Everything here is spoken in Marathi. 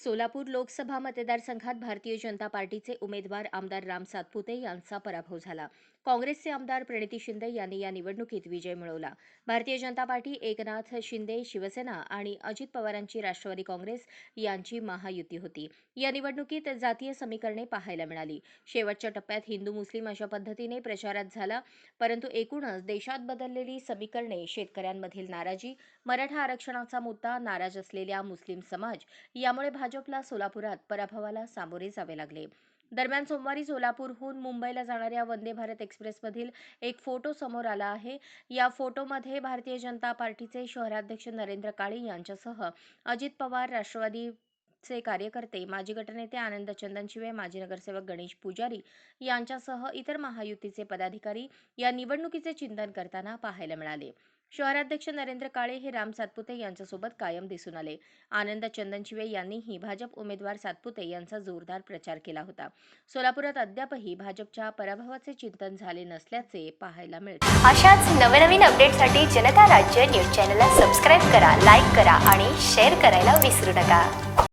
सोलापूर लोकसभा मतदारसंघात भारतीय जनता पार्टीचे उमेदवार आमदार राम सातपुते यांचा पराभव झाला. काँग्रेसचे आमदार प्रणिती शिंदे यांनी या निवडणुकीत विजय मिळवला. भारतीय जनता पार्टी एकनाथ शिंदे शिवसेना आणि अजित पवारांची राष्ट्रवादी काँग्रेस यांची महायुती होती. या निवडणुकीत जातीय समीकरणे पाहायला मिळाली. शेवटच्या टप्प्यात हिंदू मुस्लिम अशा पद्धतीने प्रचारात झाला परंतु एकूणच देशात बदललेली समीकरणे शेतकऱ्यांमधील नाराजी मराठा आरक्षणाचा मुद्दा नाराज असलेल्या मुस्लिम समाज यामुळे भाजपला सोलापुरात पराभवाला सामोरे जावे लागले. दरम्यान सोमवारी सोलापूरहून मुंबईला जाणाऱ्या वंदे भारत एक्सप्रेसमधील एक फोटो समोर आला आहे. या फोटोमध्ये भारतीय जनता पार्टीचे शहराध्यक्ष नरेंद्र काळे यांच्यासह अजित पवार राष्ट्रवादीचे कार्यकर्ते माजी गटनेते आनंद चंदनशिवे माजी नगरसेवक गणेश पुजारी यांच्यासह इतर महायुतीचे पदाधिकारी या निवडणुकीचे चिंतन करताना पाहायला मिळाले. शहराध्यक्ष नरेंद्र काळे हे राम सातपुते यांच्यासोबत कायम दिसून आले. आनंद चंदनशिवे यांनीही भाजप उमेदवार सातपुते यांचा जोरदार प्रचार केला होता. सोलापुरात अद्यापही भाजपच्या पराभवाचे चिंतन झाले नसल्याचे पाहायला मिळते. अशाच नवनवीन अपडेटसाठी जनता राज्य न्यूज चॅनलला सबस्क्राईब करा लाईक करा आणि शेअर करायला विसरू नका.